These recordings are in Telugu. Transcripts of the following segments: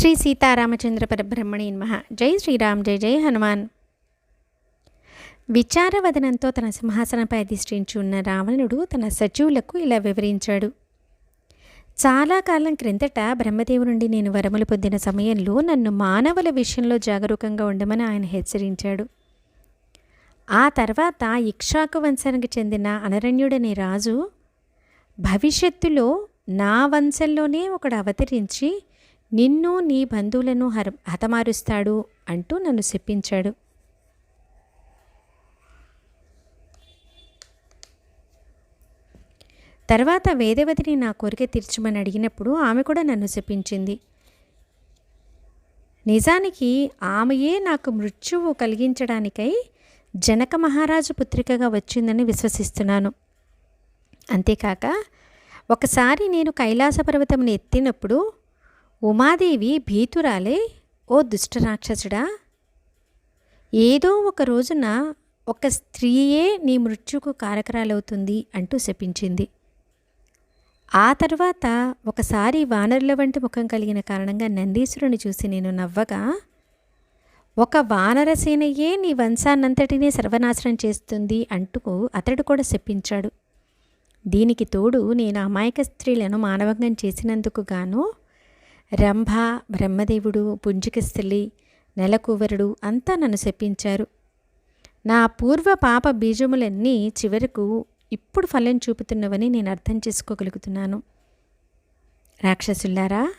శ్రీ సీతారామచంద్ర పరబ్రహ్మణి నమః. జై శ్రీరామ్ జై జై హనుమాన్. విచారవదనంతో తన సింహాసనంపై అధిష్ఠించి ఉన్న రావణుడు తన సచివులకు ఇలా వివరించాడు. చాలా కాలం క్రిందట బ్రహ్మదేవు నుండి నేను వరములు పొందిన సమయంలో నన్ను మానవుల విషయంలో జాగరూకంగా ఉండమని ఆయన హెచ్చరించాడు. ఆ తర్వాత ఇక్షాకు వంశానికి చెందిన అనరణ్యుడనే రాజు భవిష్యత్తులో నా వంశంలోనే ఒకడు అవతరించి నిన్ను నీ బంధువులను హర హతమారుస్తాడు అంటూ నన్ను శప్పించాడు తర్వాత వేదవతిని నా కోరిక తీర్చమని అడిగినప్పుడు ఆమె కూడా నన్ను శపించింది నిజానికి ఆమెయే నాకు మృత్యువు కలిగించడానికై జనక మహారాజు పుత్రికగా వచ్చిందని విశ్వసిస్తున్నాను. అంతేకాక ఒకసారి నేను కైలాస పర్వతమును ఎత్తినప్పుడు ఉమాదేవి భీతురాలే ఓ దుష్టరాక్షసుడా ఏదో ఒక రోజున ఒక స్త్రీయే నీ మృత్యుకు కారకరాలవుతుంది అంటూ శపించింది. ఆ తర్వాత ఒకసారి వానరుల వంటి ముఖం కలిగిన కారణంగా నందీశ్వరుని చూసి నేను నవ్వగా ఒక వానరసేనయే నీ వంశాన్నంతటినీ సర్వనాశనం చేస్తుంది అంటూ అతడు కూడా చెప్పించాడు దీనికి తోడు నేను అమాయక స్త్రీలను మానవంగం చేసినందుకు గాను రంభ బ్రహ్మదేవుడు పుంజికస్థలి నెలకూవరుడు అంతా నన్ను శపించారు. నా పూర్వ పాప బీజములన్నీ చివరకు ఇప్పుడు ఫలం చూపుతున్నవని నేను అర్థం చేసుకోగలుగుతున్నాను. రాక్షసుల్లారా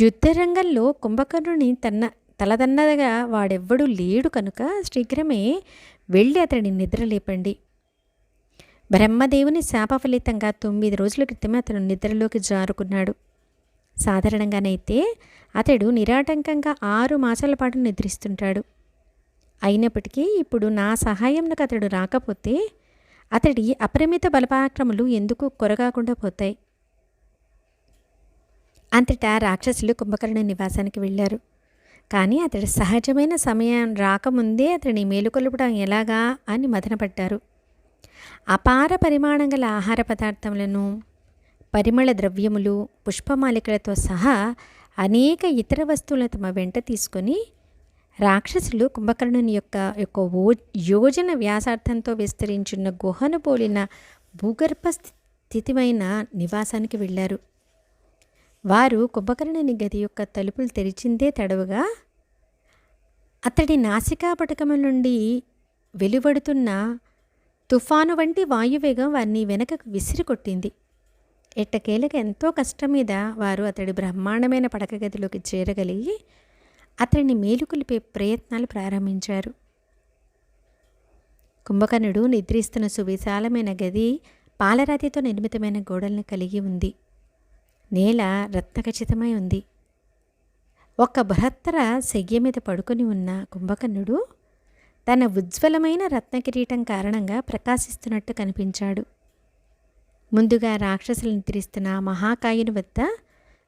యుద్ధరంగంలో కుంభకర్ణుని తన్న తలదన్నదగా వాడెవ్వడూ లేడు కనుక శీఘ్రమే వెళ్ళి అతడిని నిద్రలేపండి. బ్రహ్మదేవుని శాప ఫలితంగా తొమ్మిది రోజుల క్రితమే అతను నిద్రలోకి జారుకున్నాడు. సాధారణంగానైతే అతడు నిరాటంకంగా ఆరు మాసాల పాటు నిద్రిస్తుంటాడు. అయినప్పటికీ ఇప్పుడు నా సహాయంలోకి అతడు రాకపోతే అతడి అపరిమిత బలపాక్రములు ఎందుకు కొరగాకుండా పోతాయి? అంతటా రాక్షసులు కుంభకర్ణ నివాసానికి వెళ్ళారు. కానీ అతడి సహజమైన సమయం రాకముందే అతడిని మేలుకొల్పడం ఎలాగా అని మదనపడ్డారు అపార పరిమాణం గల ఆహార పదార్థములను పరిమళ ద్రవ్యములు పుష్పమాలికలతో సహా అనేక ఇతర వస్తువులను తమ వెంట తీసుకొని రాక్షసులు కుంభకర్ణుని యొక్క యొక్క ఓ యోజన వ్యాసార్థంతో విస్తరించున్న గుహను పోలిన భూగర్భ స్థితిమైన నివాసానికి వెళ్ళారు. వారు కుంభకర్ణుని గది యొక్క తలుపులు తెరిచిందే తడవుగా అతడి నాసికాపటకము నుండి వెలువడుతున్న తుఫాను వంటి వాయువేగం వారిని వెనకకు విసిరి కొట్టింది. ఎట్టకేలకు ఎంతో కష్టం మీద వారు అతడి బ్రహ్మాండమైన పడక గదిలోకి చేరగలిగి అతడిని మేలుకొలిపే ప్రయత్నాలు ప్రారంభించారు. కుంభకర్ణుడు నిద్రిస్తున్న సువిశాలమైన గది పాలరాతితో నిర్మితమైన గోడలను కలిగి ఉంది. నేల రత్నఖచితమై ఉంది. ఒక బృహత్తర శయ్య మీద పడుకొని ఉన్న కుంభకర్ణుడు తన ఉజ్వలమైన రత్నకిరీటం కారణంగా ప్రకాశిస్తున్నట్టు కనిపించాడు. ముందుగా రాక్షసులు నిద్రిస్తున్న మహాకాయుని వద్ద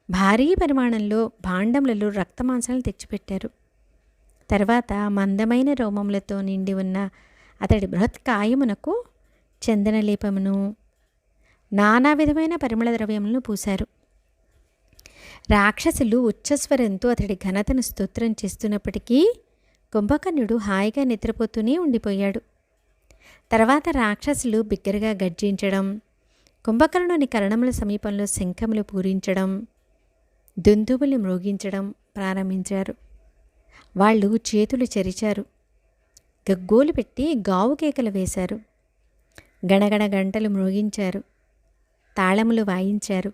భారీ పరిమాణంలో భాండములలో రక్తమాంసాలను తెచ్చిపెట్టారు. తర్వాత మందమైన రోమములతో నిండి ఉన్న అతడి బృహత్ కాయమునకు చందనలేపమును నానా విధమైన పరిమళ ద్రవ్యములను పూశారు. రాక్షసులు ఉచ్చస్వరంతో అతడి ఘనతను స్తోత్రం చేస్తున్నప్పటికీ కుంభకర్ణుడు హాయిగా నిద్రపోతూనే ఉండిపోయాడు. తర్వాత రాక్షసులు బిగ్గరగా గర్జించడం కుంభకర్ణుని కరణముల సమీపంలో శంఖములు పూరించడం దుందుబులు మ్రోగించడం ప్రారంభించారు. వాళ్ళు చేతులు చెరిచారు. గగ్గోలు పెట్టి గావు కేకలు వేశారు. గణగణ గంటలు మ్రోగించారు తాళములు వాయించారు.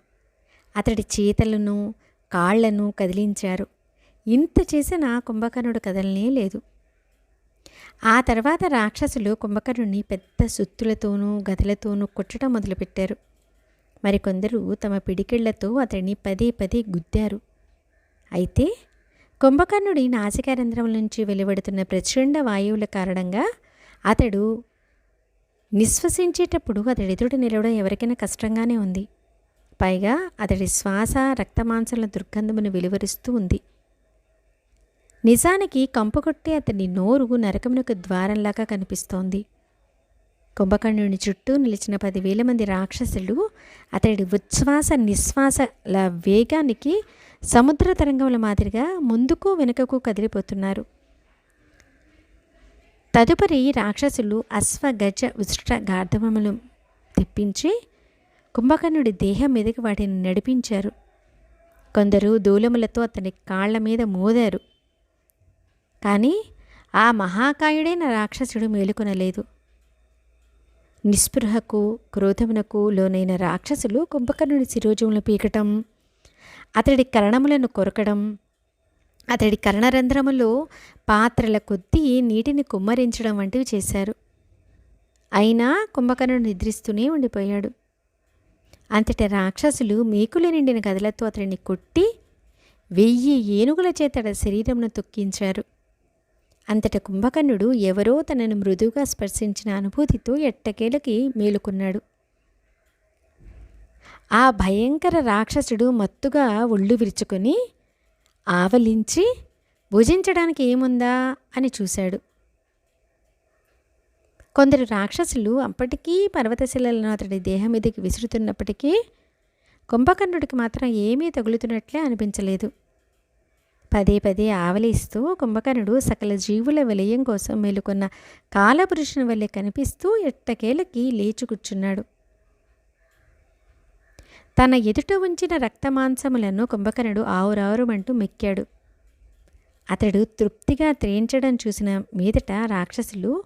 అతడి చేతలను కాళ్ళను కదిలించారు. ఇంత చేసిన కుంభకర్ణుడు కదలనే లేదు. ఆ తర్వాత రాక్షసులు కుంభకర్ణుని పెద్ద సుత్తులతోనూ గదులతోనూ కొట్టడం మొదలుపెట్టారు. మరికొందరు తమ పిడికిళ్ళతో అతడిని పదే పదే గుద్దారు. అయితే కుంభకర్ణుడి నాసికారంధ్రం నుంచి వెలువడుతున్న ప్రచండ వాయువుల కారణంగా అతడు నిశ్వసించేటప్పుడు అతడి ఎదుట నిలవడం ఎవరికైనా కష్టంగానే ఉంది. పైగా అతడి శ్వాస రక్తమాంసంలో దుర్గంధమును వెలువరిస్తూ ఉంది. నిజానికి కంపుకొట్టే అతని నోరు నరకమునకు ద్వారంలాగా కనిపిస్తోంది. కుంభకర్ణుని చుట్టూ నిలిచిన పదివేల మంది రాక్షసులు అతడి ఉచ్ఛ్వాస నిశ్వాసల వేగానికి సముద్ర తరంగముల మాదిరిగా ముందుకు వెనుకకు కదిలిపోతున్నారు. తదుపరి రాక్షసులు అశ్వ గజ ఉష్ట గార్ధమములు తెప్పించి కుంభకర్ణుడి దేహం మీదకి వాటిని నడిపించారు. కొందరు దూలములతో అతని కాళ్ళ మీద మోదారు. కానీ ఆ మహాకాయుడైన రాక్షసుడు మేలుకొనలేదు. నిస్పృహకు క్రోధమునకు లోనైన రాక్షసులు కుంభకర్ణుడి శిరోజములు పీకటం అతడి కరణములను కొరకడం అతడి కర్ణరంధ్రములో పాత్రల కొద్దీ నీటిని కుమ్మరించడం వంటివి చేశారు. అయినా కుంభకర్ణుడు నిద్రిస్తూనే ఉండిపోయాడు. అంతటి రాక్షసులు మేకులు నిండిన గదులతో అతడిని కొట్టి వెయ్యి ఏనుగుల చేత శరీరమును తొక్కించారు. అంతట కుంభకర్ణుడు ఎవరో తనను మృదువుగా స్పర్శించిన అనుభూతితో ఎట్టకేలకి మేలుకున్నాడు. ఆ భయంకర రాక్షసుడు మత్తుగా ఒళ్ళు విరుచుకొని ఆవలించి భుజించడానికి ఏముందా? అని చూశాడు. కొందరు రాక్షసులు అప్పటికీ పర్వతశిలను అతడి దేహం మీదకి విసురుతున్నప్పటికీ కుంభకర్ణుడికి మాత్రం ఏమీ తగులుతున్నట్లే అనిపించలేదు. పదే పదే ఆవలిస్తూ కుంభకర్ణుడు సకల జీవుల విలయం కోసం మేలుకున్న కాలపురుషుని వల్లే కనిపిస్తూ ఎట్టకేలకి లేచి కూర్చున్నాడు. తన ఎదుట ఉంచిన రక్తమాంసములను కుంభకర్ణుడు ఆవురావురమంటూ మెక్కాడు. అతడు తృప్తిగా త్రేయించడం చూసిన మీదట రాక్షసులు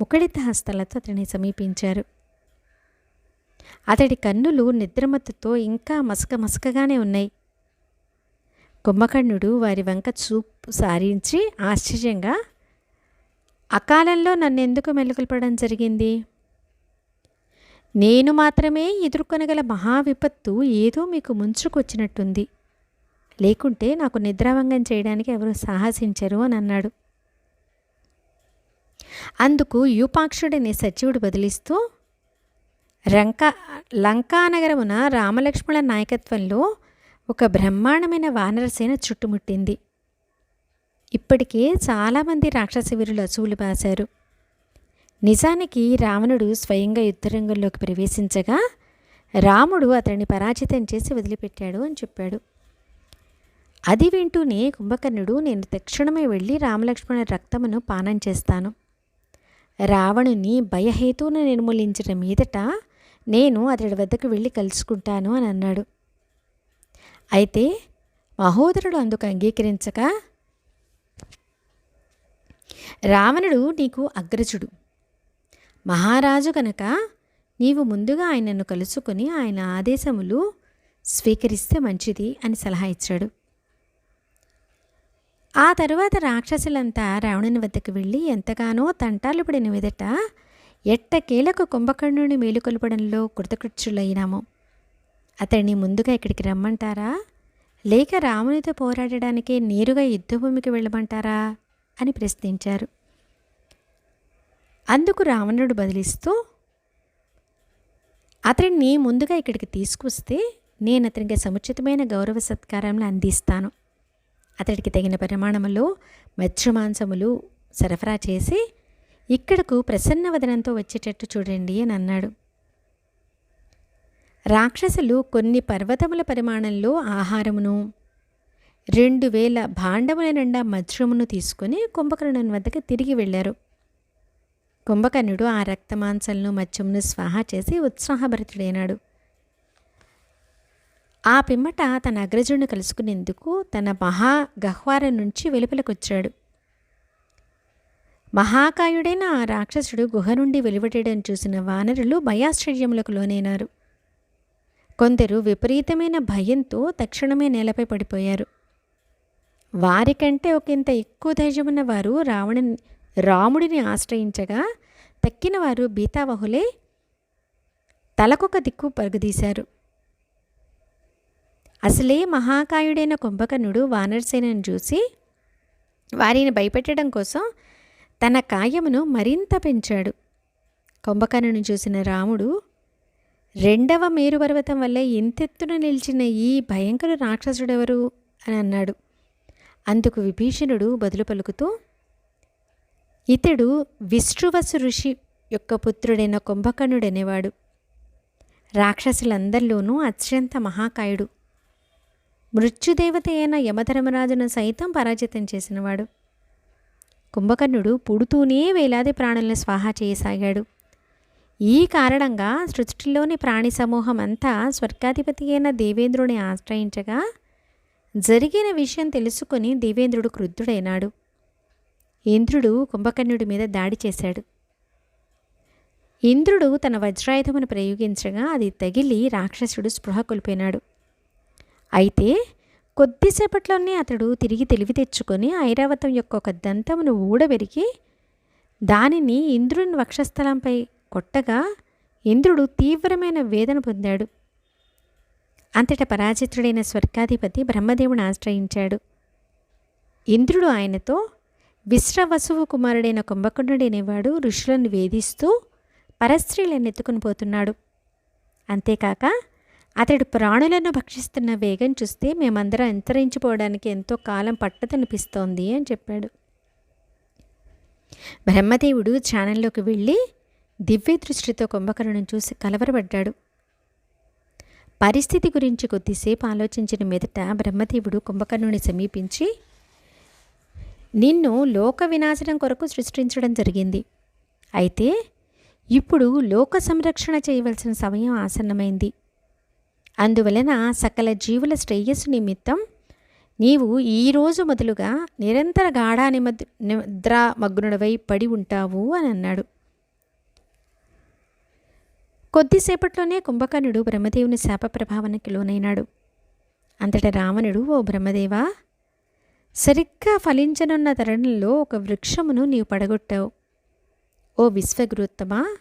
ముఖడిత హస్తలతో అతన్ని సమీపించారు. అతడి కన్నులు నిద్రమత్తుతో ఇంకా మసక మసకగానే ఉన్నాయి. కుంభకర్ణుడు వారి వంక చూపు సారించి ఆశ్చర్యంగా అకాలంలో నన్ను ఎందుకు మెలుకొల్పడం జరిగింది? నేను మాత్రమే ఎదుర్కొనగల మహా విపత్తు ఏదో మీకు ముంచుకొచ్చినట్టుంది. లేకుంటే నాకు నిద్రాభంగం చేయడానికి ఎవరు సాహసించరు అని అన్నాడు. అందుకు యూపాక్షుడిని సచివుడు బదిలిస్తూ రంక లంకానగరమున రామలక్ష్మణ నాయకత్వంలో ఒక బ్రహ్మాండమైన వానరసేన చుట్టుముట్టింది. ఇప్పటికే చాలామంది రాక్షస వీరులు అసువులు బాశారు నిజానికి రావణుడు స్వయంగా యుద్ధరంగంలోకి ప్రవేశించగా రాముడు అతన్ని పరాజితం చేసి వదిలిపెట్టాడు అని చెప్పాడు. అది వింటూనే కుంభకర్ణుడు నేను తక్షణమే వెళ్ళి రామలక్ష్మణ రక్తమును పానం చేస్తాను. రావణుని భయహేతువును నిర్మూలించిన మీదట నేను అతడి వద్దకు వెళ్ళి కలుసుకుంటాను అని అన్నాడు. అయితే మహోదరుడు అందుకు అంగీకరించక రావణుడు నీకు అగ్రజుడు. మహారాజు కనుక నీవు ముందుగా ఆయనను కలుసుకొని ఆయన ఆదేశములు స్వీకరిస్తే మంచిది అని సలహా ఇచ్చాడు. ఆ తరువాత రాక్షసులంతా రావణుని వద్దకు వెళ్ళి ఎంతగానో తంటాలు పడిన మీదట ఎట్టకేలకు కుంభకర్ణుని మేలుకొల్పడంలో కృతకృత్యులైనాము. అతడిని ముందుగా ఇక్కడికి రమ్మంటారా? లేక రామునితో పోరాడడానికి నేరుగా యుద్ధభూమికి వెళ్ళమంటారా? అని ప్రశ్నించారు. అందుకు రావణుడు బదిలిస్తూ అతడిని ముందుగా ఇక్కడికి తీసుకొస్తే నేను అతనికి సముచితమైన గౌరవ సత్కారంలో అందిస్తాను. అతడికి తగిన పరిమాణములో మత్స్యమాంసములు సరఫరా చేసి ఇక్కడకు ప్రసన్న వదనంతో వచ్చేటట్టు చూడండి అని అన్నాడు. రాక్షసులు కొన్ని పర్వతముల పరిమాణంలో ఆహారమును రెండు వేల భాండముల నిండా మధ్యమును తీసుకుని కుంభకర్ణుని వద్దకు తిరిగి వెళ్ళారు. కుంభకర్ణుడు ఆ రక్తమాంసలను మత్స్యమును స్వాహా చేసి ఉత్సాహభరితుడైనాడు. ఆ పిమ్మట తన అగ్రజుడిని కలుసుకునేందుకు తన మహా గహ్వారం నుంచి వెలుపలకొచ్చాడు. మహాకాయుడైన ఆ రాక్షసుడు గుహ నుండి వెలువడేయడం చూసిన వానరులు భయాశ్చర్యములకు లోనైనారు. కొందరు విపరీతమైన భయంతో తక్షణమే నేలపై పడిపోయారు. వారికంటే ఒకంత ఎక్కువ ధైర్యమున్న వారు రావణుని రాముడిని ఆశ్రయించగా తక్కిన వారు బీతావహులే తలకొక దిక్కు పరుగుదీశారు. అసలే మహాకాయుడైన కుంభకర్ణుడు వానరసేనను చూసి వారిని భయపెట్టడం కోసం తన కాయమును మరింత పెంచాడు. కుంభకర్ణుని చూసిన రాముడు రెండవ మేరు పర్వతం వల్ల ఇంతెత్తున నిలిచిన ఈ భయంకర రాక్షసుడెవరు అని అన్నాడు. అందుకు విభీషణుడు బదులు పలుకుతూ ఇతడు విష్ణువసు ఋషి యొక్క పుత్రుడైన కుంభకర్ణుడనేవాడు. రాక్షసులందరిలోనూ అత్యంత మహాకాయుడు. మృత్యుదేవత అయిన యమధర్మరాజును సైతం పరాజితం చేసినవాడు. కుంభకర్ణుడు పుడుతూనే వేలాది ప్రాణులను స్వాహా చేయసాగాడు. ఈ కారణంగా సృష్టిలోని ప్రాణి సమూహం అంతా స్వర్గాధిపతి అయిన దేవేంద్రుని ఆశ్రయించగా జరిగిన విషయం తెలుసుకొని దేవేంద్రుడు క్రుద్ధుడైనాడు. ఇంద్రుడు కుంభకర్ణుడి మీద దాడి చేశాడు. ఇంద్రుడు తన వజ్రాయుధమును ప్రయోగించగా అది తగిలి రాక్షసుడు స్పృహ కోల్పోయినాడు. అయితే కొద్దిసేపట్లోనే అతడు తిరిగి తెలివి తెచ్చుకొని ఐరావతం యొక్క ఒక దంతమును ఊడబెరిగి దానిని ఇంద్రుని వక్షస్థలంపై కొట్టగా ఇంద్రుడు తీవ్రమైన వేదన పొందాడు. అంతట పరాజితుడైన స్వర్గాధిపతి బ్రహ్మదేవుని ఆశ్రయించాడు. ఇంద్రుడు ఆయనతో విశ్రవసువు కుమారుడైన కుంభకుణుడనేవాడు ఋషులను వేధిస్తూ పరస్త్రీలను ఎత్తుకుని పోతున్నాడు. అంతేకాక అతడు ప్రాణులను భక్షిస్తున్న వేగం చూస్తే మేమందరం అంతరించిపోవడానికి ఎంతో కాలం పట్టదనిపిస్తోంది అని చెప్పాడు. బ్రహ్మదేవుడు ఛానల్లోకి వెళ్ళి దివ్య దృష్టితో కుంభకర్ణుని చూసి కలవరపడ్డాడు. పరిస్థితి గురించి కొద్దిసేపు ఆలోచించిన మీదట బ్రహ్మదేవుడు కుంభకర్ణుని సమీపించి నిన్ను లోక వినాశనం కొరకు సృష్టించడం జరిగింది. అయితే ఇప్పుడు లోక సంరక్షణ చేయవలసిన సమయం ఆసన్నమైంది. అందువలన సకల జీవుల శ్రేయస్సు నిమిత్తం నీవు ఈరోజు మొదలుగా నిరంతర గాఢా నిమద్ నిద్రామగ్నుడవై పడి ఉంటావు అని అన్నాడు. కొద్దిసేపట్లోనే కుంభకర్ణుడు బ్రహ్మదేవుని శాప ప్రభావానికి లోనైనాడు. అంతట రావణుడు ఓ బ్రహ్మదేవా సరిగ్గా ఫలించనున్న తరుణంలో ఒక వృక్షమును నీవు పడగొట్టావు. ఓ విశ్వగురుత్తమా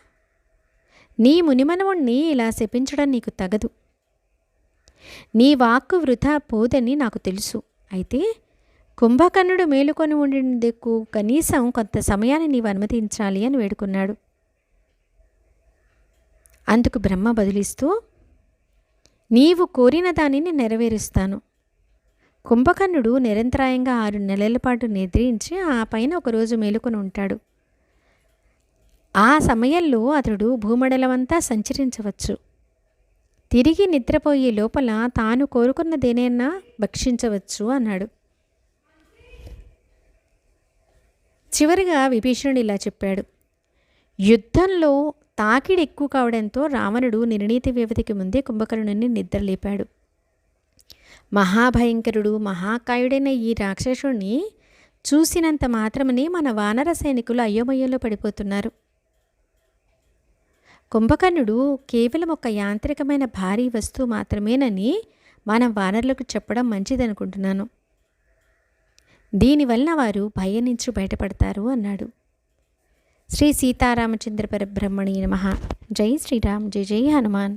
నీ మునిమనవుణ్ణి ఇలా శపించడం నీకు తగదు. నీ వాక్కు వృధా పోదని నాకు తెలుసు. అయితే కుంభకర్ణుడు మేలుకొని ఉండేందుకు కనీసం కొంత సమయాన్ని నీవు అనుమతించాలి అని వేడుకున్నాడు. అందుకు బ్రహ్మ బదులిస్తూ నీవు కోరిన దానిని నెరవేరుస్తాను. కుంభకర్ణుడు నిరంతరాయంగా ఆరు నెలల పాటు నిద్రించి ఆ పైన ఒకరోజు మేలుకొని ఉంటాడు. ఆ సమయంలో అతడు భూమండలమంతా సంచరించవచ్చు. తిరిగి నిద్రపోయే లోపల తాను కోరుకున్నదేనైనా భక్షించవచ్చు అన్నాడు. చివరిగా విభీషణుడు ఇలా చెప్పాడు. యుద్ధంలో తాకిడి ఎక్కువ కావడంతో రావణుడు నిర్ణీత వ్యవధికి ముందే కుంభకర్ణుని నిద్రలేపాడు. మహాభయంకరుడు మహాకాయుడైన ఈ రాక్షసుడిని చూసినంత మాత్రమనే మన వానర సైనికులు అయోమయంలో పడిపోతున్నారు. కుంభకర్ణుడు కేవలం ఒక యాంత్రికమైన భారీ వస్తువు మాత్రమేనని మన వానరులకు చెప్పడం మంచిదనుకుంటున్నాను. దీనివల్ల వారు భయం నుంచి బయటపడతారు అన్నాడు. శ్రీ సీతారామచంద్ర పరబ్రహ్మణి నమ. జై శ్రీరామ్ జై జై హనుమాన్.